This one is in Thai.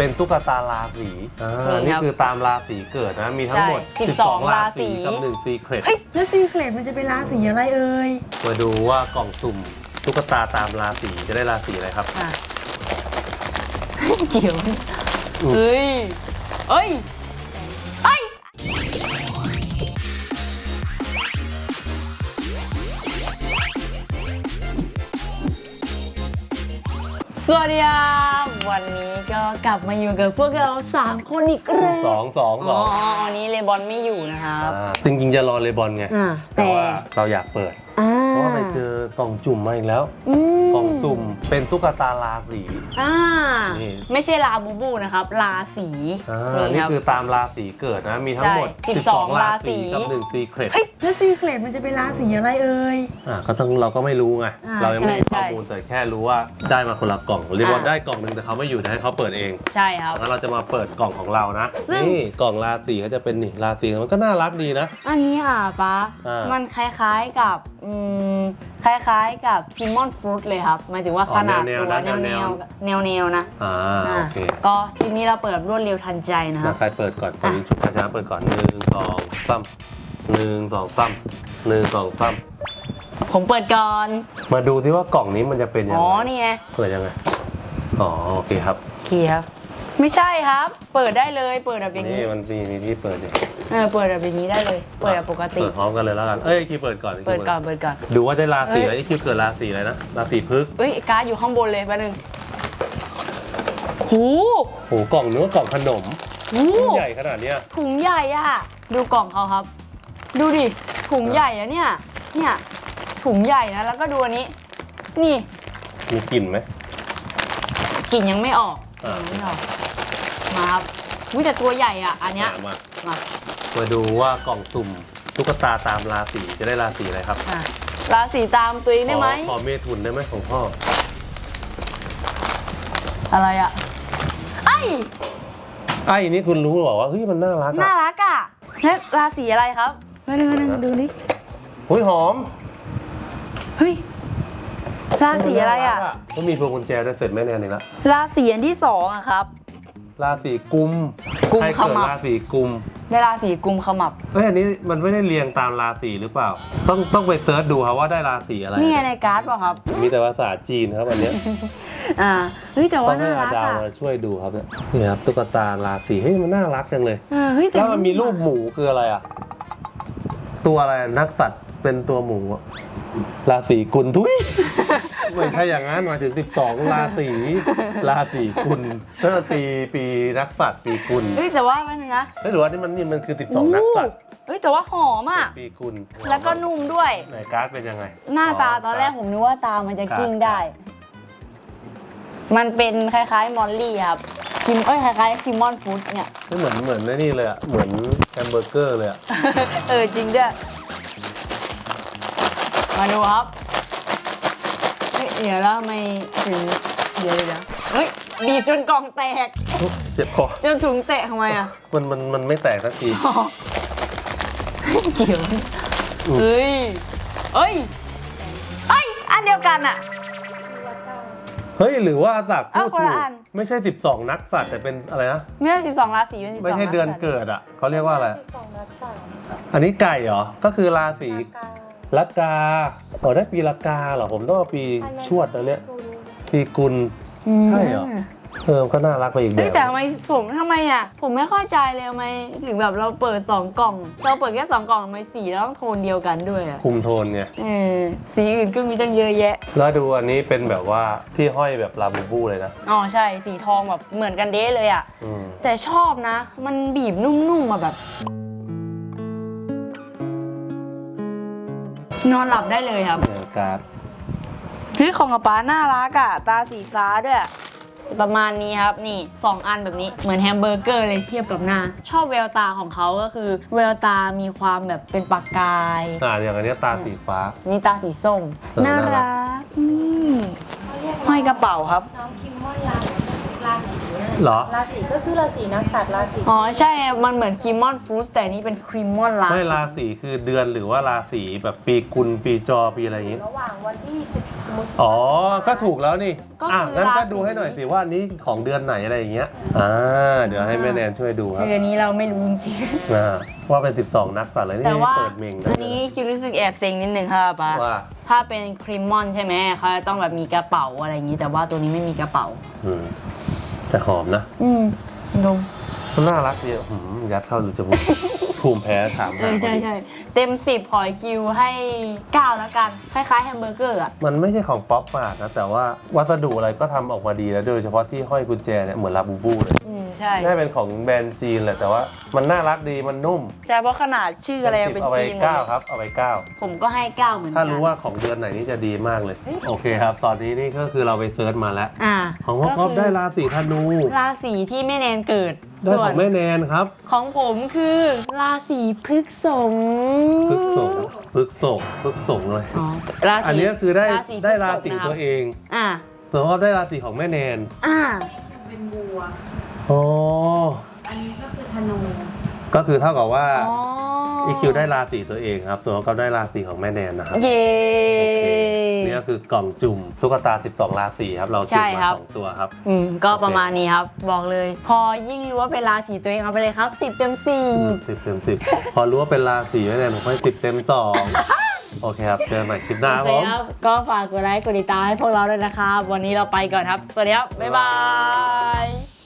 เป็นตุ๊กตาราศีอ่านี่ครับนี่คือตามราศีเกิดนะ มีทั้งหมด ใช่12 ราศีราศีกับหนึ่งซีเครตเฮ้ยแล้วซีเครตมันจะเป็นราศีอะไรเอ่ยมาดูว่ากล่องสุ่มตุ๊กตาตามราศีจะได้ราศีอะไรครับ อะ เกี่ยวเฮ้ยเอ้ย สวัสดีครับวันนี้ก็กลับมาอยู่กับพวกเรา 3 คนอีกแล้วสองสองสอ๋อองวันนี้เลบอนไม่อยู่นะครับอ่าจริงๆจะรอเลบอนไง อ่าแต่แต่ว่าเราอยากเปิด อ่าเพราะ ว่าไปเจอกล่องจุ่มมาอีกแล้ว อืมกล่องสุ่มเป็นตุ๊กตาราศี อ่า นี่ ไม่ใช่ลาบูบูนะครับ ลาสีอ่านี่รับ คือตามราศีเกิดนะ มีทั้งหมด ใช่12 12 ราศีราศีกับหนึ่งซีเครตเฮ้ยแล้วซีเครตมันจะเป็นราศีอะไรเอ่ย อ่าก็ต้องเราก็ไม่รู้ไง อ่าเรายังไม่มีใช่ข้อมูลแต่แค่รู้ว่าได้มาคนละกล่องเรียกว่าอ่า ได้กล่องหนึ่งแต่เขาไม่อยู่นะให้เขาเปิดเอง ใช่ครับ งั้นเราจะมาเปิดกล่องของเรานะ ซึ่ง นี่กล่องราศีก็จะเป็นนี่ราศีมันก็น่ารักดีนะ อันนี้อะป๊าอ่ามั มันคล้ายๆกับ อืมคล้ายๆกับคิมมอนฟรุตเลยครับหมายถึงว่าอ๋อขนาดแนวตัวๆนะแนวแนวแนวแนวๆนะอ่าอ่าโอเคก็ทีนี้เราเปิดแบบรวดเร็วทันใจนะคมารับใครเปิดก่อนคนอะ ชุดช้าๆเปิดก่อนหนึ่งสองสามหนึ่งสองสามหนึ่งสองสามผมเปิดก่อน มาดูที่ว่ากล่องนี้มันจะเป็นยังอ๋อไงนี่ไงเปิดยังไงอ๋อโอเคครับ โอเคครับ ไม่ใช่ครับ เปิดได้เลย เปิดแบบอย่างนี่นี้มันมีมีที่เปิดอยู่เออเปิดแบบอย่างนี้ได้เลย เปิดแบบปกติ เปิดพร้อมกันเลยแล้วกัน เอ้ยคีเปิดก่อนเปิดก่อนเปิดก่อน ดูว่าได้ราศีเอ้ยอะไรที่คิวเกิดราศีอะไรนะ ราศีพฤกษ์เอ้ยการ์ดอยู่ข้างบนเลยแป๊บนึงหูโอ้โหกล่องเนื้อกล่องขนมหูใหญ่ขนาดเนี้ย ถุงใหญ่อะดูกล่องเขาครับ ดูดิถุงใหญ่อะเนี่ย เนี่ยถุงใหญ่นะแล้วก็ดูอันนี้ นี่มีกลิ่นไหมกลิ่นยังไม่ออก อ่ายังไม่ออกมาครับวิแต่ตัวใหญ่อะอันเนี้ยอะมา มามาดูว่ากล่องสุ่มตุ๊กตาตามราศีจะได้ราศีอะไรครับอะราศีตามตัวเองได้ไหมขอขอเมถุนได้ไหมของพ่อ อะไรอะไอ้ยไอ้นี่คุณรู้เหรอว่าเฮ้ยมันน่ารักน่าอะรักอะแล้วราศีอะไรครับมาดูมาดูดูดิเฮ้ยหอม เฮ้ย ราศีอะไรอะน่ากก็มีพวงกุญแจด้วยเสร็จแม่แนนอีกแล้วราศีอันที่สองอะครับ ราศีกุมกุมใครขเกิดมับ ราศีกุมในราศีกุมขมับเฮ้ยอันนี้มันไม่ได้เรียงตามราศีหรือเปล่า ต้องต้องไปเซิร์ชดูครับว่าได้ราศีอะไร นี่ไงในการ์ดเปล่ะครับ มีแต่ภาษาจีนครับอันเนี้ยอ่า เฮ้ยแต่ต้ว่าองให้น่าอารักจารย์อะมาช่วยดูครับเนี่ยนี่ครับตุ๊กตาราศีเฮ้ยมันน่ารักจังเลย เออเฮ้ยแต่แล้วมันมีรูปหมูคืออะไรอะ ตัวอะไรอะนักสัตว์เป็นตัวหมูอะราศีกุลทุย ไม่ใช่อย่างนั้นหมายถึง 12 ราศีราศีกุลนั่นมันปีปีนักสัตว์ปีกุลเฮ้ยแต่ว่ามันนะเฮ้ยหรือว่านี่มันนี่มันคือ 12 นักสัตว์เฮ้ยแต่ว่าหอมอะปีกุลแล้วก็นุ่มด้วย ไหนการ์ดเป็นยังไง หน้าตาตอนแรกผมนึกว่าตามันจะกิ้งได้ มันเป็นคล้ายๆ มอลลี่ครับคิมเอ้ยคล้ายๆคิมมอนฟูดเนี่ยไม่เหมือนเหมือนไอ้นี่เลยอะเหมือนแฮมเบอร์เกอร์เลยอะเออจริงด้วยมาดูครับ เฮ้ยเดี๋ยวแล้วทำไมถึงเดี๋ยวเดี๋ยวเฮ้ยบีบจนกล่องแตกเจ็บคอจนถุงแตกทำไมอะมันมันมันไม่แตกสักทีเกี่ยวเฮ้ยเอ้ยเอ้ยอันเดียวกันอะ เฮ้ยหรือว่าสักพูดเอาคนถูละกอันไม่ใช่ 12 นักสัตว์แต่เป็นอะไรนะไม่ใช่สิบสองราศีเป็นสิบสองไม่ใช่เดือนเกิดอะเขาเรียกว่าอะไรอันนี้ไก่เหรอก็คือราศี ละกาอ๋อได้ปีละกาเหรอผมต้องเอาปีชวดนะเนี่ยปีกุลใช่เหรอเออก็น่ารักไปอีกแบเฮ้ยบแต่ทำไมผมทำไมอะ ผมไม่เข้าใจเลยทำไมถึงแบบเราเปิดสองกล่อง เราเปิดแค่สองกล่องทำไมสีแล้วต้องโทนเดียวกันด้วยอะคุมโทนไงเออสีอื่นก็มีตั้งเยอะแยะ แล้วดูอันนี้เป็นแบบว่าที่ห้อยแบบลาบูบูเลยนะอ๋อใช่สีทองแบบเหมือนกันเด้เลยอะอืมแต่ชอบนะ มันบีบนุ่มๆมาแบบ นอนหลับได้เลยครับเนี่ยการ์ดคือของกระป๋าน่ารักอะตาสีฟ้าด้วย ประมาณนี้ครับนี่สองอันแบบนี้เหมือนแฮมเบอร์เกอร์เลยเทียบกับหน้า ชอบแววตาของเขาก็คือแววตามีความแบบเป็นปากกาย อ่าอย่างอันเนี้ยตาสีฟ้า นี่ตาสีส้ม เออน่าน่ารัรัก กนี่ห้อยกระเป๋าครับ น้องคิมมอนลาลาฉี เหรอ ราศีก็คือราศีนักสัตว์ราศีอ๋อใช่ มันเหมือนครีมมอนฟรุตแต่นี่เป็นครีมมอนลาไม่ราศีคือเดือนหรือว่าราศีแบบปีกุลปีจอปีอะไรอย่างงี้ ระหว่างวันที่สิบสมมติอ๋อ ก็ถูกแล้วนี่ ก็อะคืองั้นก็ราศี ดูให้หน่อยสิว่าอันนี้ของเดือนไหนอะไรอย่างเงี้ย อ่า เดี๋ยวให้แม่แนนช่วยดูครับคืออันนี้เราไม่รู้จริงอ่าว่าเป็น 12 นักสัตว์เลยๆนี่แต่ว่าเปิดเมงได้อันเลยนี้คิวรู้สึกแอบเซ็งนิดนึงค่ะป้าว่าถ้าเป็นครีมมอนใช่ไหมเขาจะต้องแบบมีกระเป๋าอะไรอย่างนี้ แต่ว่าตัวนี้ไม่มีกระเป๋า อืม แต่หอมนะ อืมดมมันน่ารักดีอะหืมยัดเข้าดูจมูก ภูมิแพ้ถามเอหาอใช่ใช่เต็มสิบขอคิวให้เก้าแล้วกัน คล้ายๆแฮมเบอร์เกอร์อะ มันไม่ใช่ของป๊อปมาร์ทนะ แต่ว่าวัสดุอะไรก็ทำออกมาดีแล้ว โดยเฉพาะที่ห้อยกุญแจเนี่ยเหมือนลาบูบูเลยอืม ใช่ น่าเป็นของแบรนด์จีนแหละแต่ว่ามันน่ารักดีมันนุ่มใช่เพราะขนาดชื่ออะไรยังเป็นเอาไปจีนหมดเก้าเลยครับเอาไปเก้า ผมก็ให้เก้าเหมือนกันถ้ารู้ว่าของเดือนไหนนี่จะดีมากเลย โอเคครับ ตอนนี้นี่ก็คือเราไปเซิร์ชมาแล้ว อ่าของพ่อก๊อฟก็คืได้ราศีธนู ราศีที่แม่แนนเกิด ได้ส่ขวอนงแม่แนนครับของผมคือราศีพฤษภพฤกษงพฤกษงพฤกษงเลย อ๋อราศีอันนี้คือได้ศีได้พฤษภราศีนะครับตัวเองอ่าส่วนพ่อก๊อฟได้ราศีของแม่แนนอ่า เป็นบัว อ๋ออันนี้ก็คือธนูก็คือเท่ากับว่าอ๋อ อีคิวได้ราศีตัวเองครับ ส่วนพ่อก๊อฟได้ราศีของแม่แนนนะครับเย้ โอเคนี่ก็คือกล่องจุ่มตุ๊กตา 12 ราศีครับ เราจุ่มใช่ครัมาบสองตัวครับ อืมก็ประมาณนี้ครับ บอกเลย พอยิ่งรู้ว่าเป็นราศีตัวเองเอาไปเลยครับสิบเต็มสี่สิบเต็มสิบพอรู้ว่าเป็นราศีแม่แนนผมให้สิบเต็มสองโอเคครับ เจอกันใหม่คลิปหน้าครับโอเคผมครับ ก็ฝากกดไลค์กดติดตามให้พวกเราด้วยนะครับ วันนี้เราไปก่อนครับ สวัสดีครับ บ๊ายบาย